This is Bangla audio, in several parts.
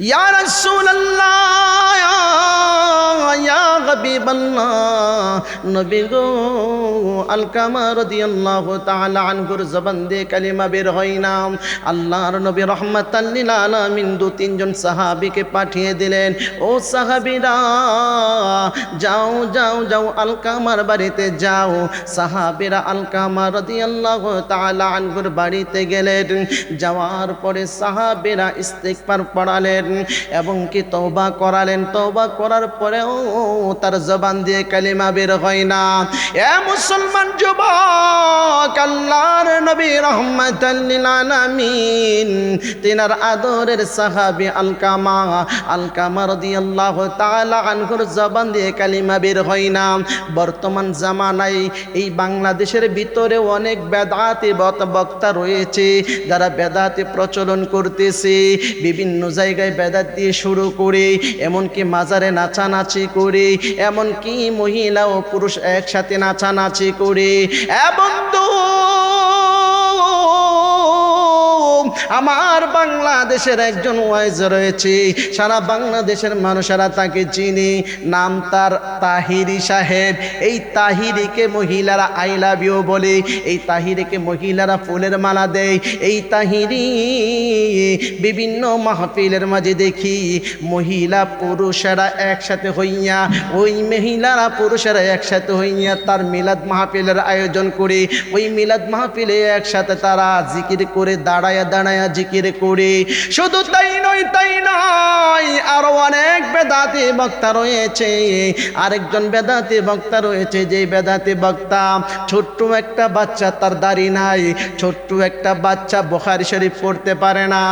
ইয়া রাসূলুল্লাহ ইয়া হাবিবাল্লাহ। নবী গো পাঠিয়ে দিলেন, ও সাহাবীরা, যাও যাও যাও, আলকামার বাড়িতে যাও। সাহাবীরা আলকামা রাদিয়াল্লাহু তাআলা আনহুর বাড়িতে গেলেন। যাওয়ার পরে সাহাবীরা ইস্তিগফার পড়ালেন এবং কি তওবা করালেন? তওবা করার পরেও তার জবান দিয়ে কালিমা বের হয় না। এ মুসলমান যুবক, আল্লাহর নবী রহমাতাল লিল আলামিন, তিনার আদরের সাহাবী আলকামা আলকামা রাদিয়াল্লাহু তাআলা আনহুর জবান দিয়ে কালিমা বের হয় না। বর্তমান জামানায় এই বাংলাদেশের ভিতরে অনেক বেদাতি বক্তা রয়েছে, যারা বেদাতি প্রচলন করতেছে, বিভিন্ন জায়গায় বেদাত দিয়ে শুরু করে, এমনকি মাজারে নাচানাচি করে এমনকি মহিলা ও পুরুষ একসাথে নাচানাচি করে। এবং আমার বাংলাদেশের একজন ওয়াইজ রয়েছে। সারা বাংলাদেশের মানুষেরা তাকে চিনি। নাম তার তাহিরি সাহেব। এই তাহিরিকে মহিলারা আই লাভ ইউ বলে। এই তাহিরিকে মহিলারা ফুলের মালা দেয়। এই তাহিরি বিভিন্ন মাহফিলের মাঝে দেখি মহিলা পুরুষেরা একসাথে হইয়া, ওই মহিলারা পুরুষেরা একসাথে হইয়া তার মিলাদ মাহফিলের আয়োজন করে। ওই মিলাদ মাহফিলে একসাথে তারা জিকির করে দাঁড়ায় দাঁড়ায়া শুধু তাই নয় তাই নয়, আরও অনেক বেদাতি বক্তা রয়েছে। আরেকজন বেদাতি বক্তা রয়েছে, যে বেদাতি বক্তা ছোট্ট একটা বাচ্চা তার দাড়ি নাই, ছোট্ট একটা বাচ্চা বোখারি শরীফ পড়তে পারে না,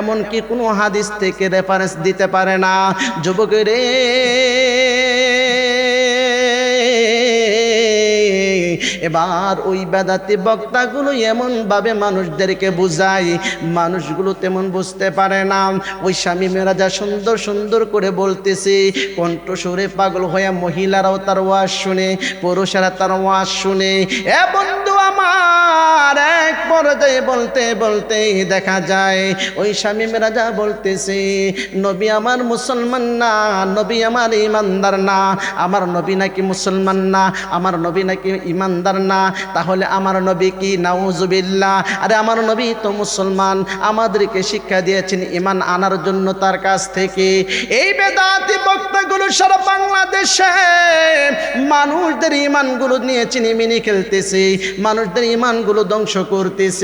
এমনকি কোনো হাদিস থেকে রেফারেন্স দিতে পারে না। যুবকেরে এবার ওই বেদাতি বক্তাগুলো এমনভাবে মানুষদেরকে বুঝায়, মানুষগুলো তেমন বুঝতে পারে না। ওই স্বামী মেয়েরা সুন্দর সুন্দর করে বলতেছে, কণ্ঠস্বরে পাগল হয়ে মহিলারাও তার ওয়াজ শুনে, পুরুষেরা তার ওয়াজ শুনে। এ বন্ধু আমার পর্যায়ে বলতে বলতে দেখা যায়, ওই স্বামী মেরাজা বলতেছে, নবী আমার মুসলমান না, নবী আমার ইমানদার না, আমার নবী নাকি মুসলমান না, আমার নবী নাকি ইমানদার না, তাহলে আমার নবী কি, নাউজুবিল্লাহ, আরে আমার নবী তো মুসলমান, আমাদেরকে শিক্ষা দিয়েছেন ইমান আনার জন্য তার কাছ থেকে। এই বেদাতি বক্তাগুলো সারা বাংলাদেশে মানুষদের ইমানগুলো নিয়ে চিনি মিনি খেলতেছে, মানুষদের ইমানগুলো ধ্বংস করতেছে।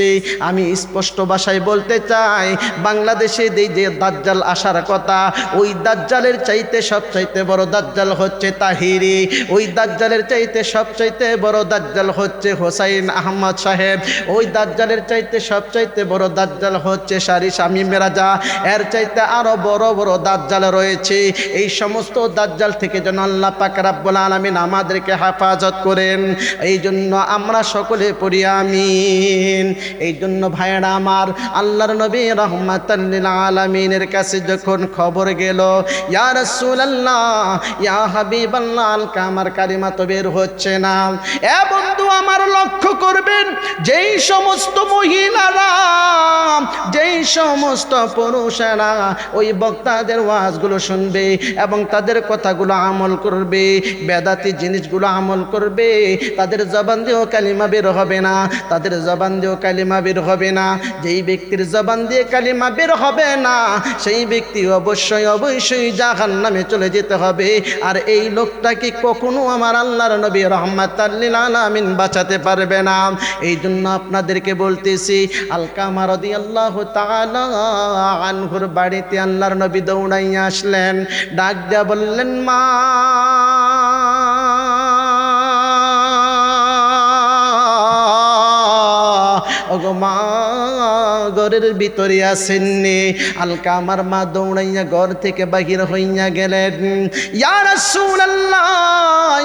আমি স্পষ্ট ভাষায় বলতে চাই, বাংলাদেশে এই যে দাজ্জাল আসার কথা, ওই দাজ্জালের চাইতে সব চাইতে বড় দাজ্জাল হচ্ছে তাহিরি। ওই দাজ্জালের চাইতে সব চাইতে বড় দাজ্জাল হচ্ছে হোসাইন আহমদ সাহেব। ওই দাজ্জালের চাইতে সব চাইতে বড় দাজ্জাল হচ্ছে সারি স্বামী মেরাজা। এর চাইতে আরও বড় বড় দাজ্জাল রয়েছে। এই সমস্ত দাজ্জাল থেকে যেন আল্লাহ পাক রাব্বুল আলামিন আমাদেরকে হেফাজত করেন। এই জন্য আমরা সকলে পড়ি, আমিন। এই জন্য ভাইয়েরা আমার আল্লাহর নবী রহমাতাল্লিল আলামিনের কাছে যখন খবর গেল, ইয়া রাসূলুল্লাহ, ইয়া হাবিবাল্লাহ, আলকা আমার কালিমা তো বের হচ্ছে না। এ বন্ধু, আমার লক্ষ্য করবেন, যেই সমস্ত মহিলারা, যেই সমস্ত পুরুষেরা ওই বক্তাদের ওয়াজগুলো শুনবে এবং তাদের কথাগুলো আমল করবে, বেদাতি জিনিসগুলো আমল করবে, তাদের জবান দিয়েও কালিমা বের হবে না, তাদের জবান দিয়েও কালিমা বের হবে না। যেই ব্যক্তির জবান দিয়ে কালিমা বের হবে না, সেই ব্যক্তি অবশ্যই অবশ্যই জাহান নামে চলে যেতে হবে। আর এই লোকটাকে কখনো আমার আল্লাহর নবী রহম্মত আলামিন বাঁচাতে পারবে না? এই জন্য আপনাদেরকে বলতেছি, আলকামা রদি আল্লাহ আনহুর বাড়িতে আল্লাহর নবী দৌড়াইয়া আসলেন। ডাক দেয়া বললেন, মা ঘরের ভিতরে আসেননি। আলকা আমার মা দৌড়াইয়া ঘর থেকে বাহির হইয়া গেলেন। ইয়ার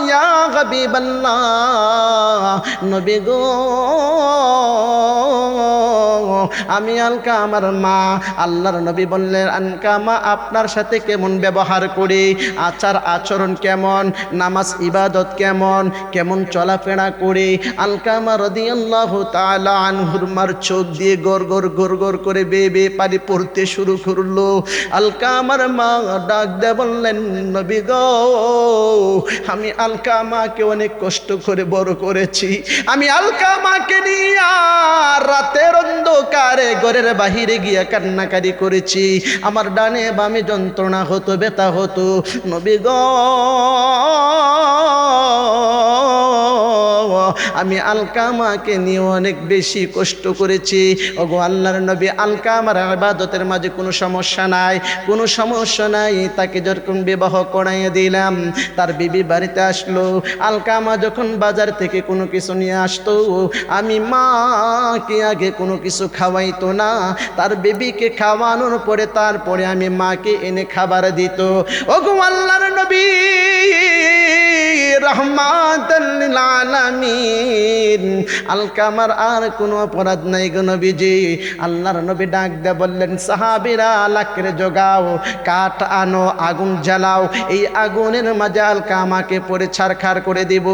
ইয়া নবী গো। আমি আলকা আমার মা। আল্লাহর নবী বললেন, আনকা মা, আপনার সাথে কেমন ব্যবহার করি? আচার আচরণ কেমন? নামাজ ইবাদত কেমন? কেমন চলাফেরা করে? আলকামা রদি আল্লাহ তালা আনহুর মার চোখ দিয়ে গর গর গর গর করে বেয়ে বেয়ে পানি পড়তে শুরু করল। আলকা আমার মা ডাক দে বললেন, নবী গো, আমি আলকা মাকে অনেক কষ্ট করে বড় করেছি। আমি আলকা মাকে নিয়ে রাতের অন্ধকারে ঘরের বাহিরে গিয়া কান্নাকারি করেছি। আমার ডানে বামে যন্ত্রণা হতো, ব্যথা হতো। নবী গো আমি আলকামাকে নিয়ে অনেক বেশি কষ্ট করেছি। ওগো আল্লাহর নবী আলকামার আবাদতের মাঝে কোনো সমস্যা নাই। কোনো সমস্যা নাই, তাকে যখন বিবাহ করাইয়ে দিলাম, তার বিবি বাড়িতে আসলো। আলকামা যখন বাজার থেকে কোনো কিছু নিয়ে আসতো, আমি মাকে আগে কোনো কিছু খাওয়াইতো না। তার বেবিকে খাওয়ানোর পরে তারপরে আমি মাকে এনে খাবার দিত। ওগো আল্লাহর নবী রহমাতাল্লিল আলামিন। আলকামার আর কোনো অপরাধ নাই গো নবীজি। আল্লাহর নবী ডাক দে বললেন, সাহাবীরা, লাকড়ে জগাও, কাঠ আনো, আগুন জ্বালাও। এই আগুনের মাঝে আলকা আমাকে পরে ছারখার করে দিব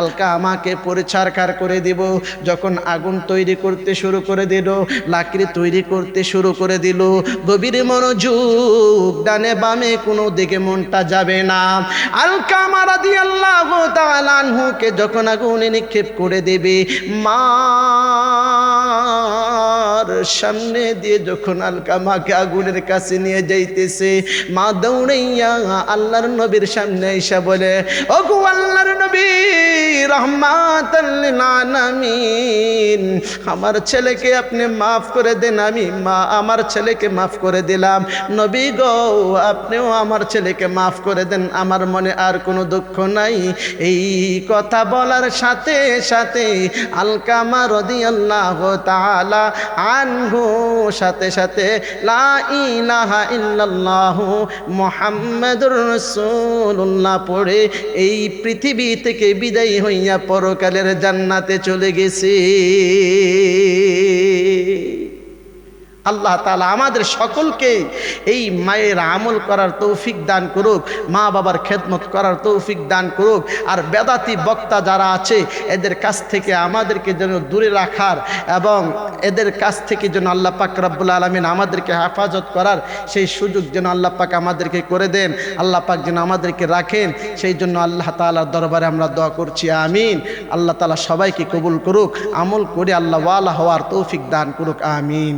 আলকা আমাকে পরে ছারখার করে দিব। যখন আগুন তৈরি করতে শুরু করে দিল, লাকড়ি তৈরি করতে শুরু করে দিল, গভীর মনোযোগ, ডানে বামে কোনো দিকে মনটা যাবে না। আলকা মারা তালানহুকে যখন আগুনে নিক্ষেপ করে দেবে মার সামনে দিয়ে যখন আলকা মাকে আগুনের কাছে নিয়ে যাইতেছে, মা দৌড়াইয়া আল্লাহর নবীর সামনে এসে বলে, ওগো আল্লাহর নবী রহমাতাল্লিন আমার ছেলেকে আপনি মাফ করে দেন, আমি মা, আমার ছেলেকে মাফ করে দিলাম। নবী গো, আপনিও আমার ছেলেকে মাফ করে দেন, আমার মনে আর কোনো দুঃখ নাই। এই কথা বলার সাথে সাথে আলকামা রদি আল্লাহ তালা আনহু সাথে সাথে লা মুহাম্মাদুর রাসূলুল্লাহ পড়ে, এই পৃথিবী থেকে বিদায় হইয়া পরকালের জান্নাতে চলে গেছে। আল্লাহ তালা আমাদের সকলকে এই মায়ের আমল করার তৌফিক দান করুক, মা বাবার খেদমত করার তৌফিক দান করুক, আর বেদাতি বক্তা যারা আছে, এদের কাছ থেকে আমাদেরকে যেন দূরে রাখার এবং এদের কাছ থেকে যেন আল্লাহ পাক রব্বুল আলমিন আমাদেরকে হেফাজত করার সেই সুযোগ যেন আল্লাহ পাক আমাদেরকে করে দেন, আল্লাহ পাক যেন আমাদেরকে রাখেন, সেই জন্য আল্লাহ তালার দরবারে আমরা দোয়া করছি, আমিন। আল্লাহ তালা সবাইকে কবুল করুক, আমল করে আল্লাহ ওয়ালা হওয়ার তৌফিক দান করুক, আমিন।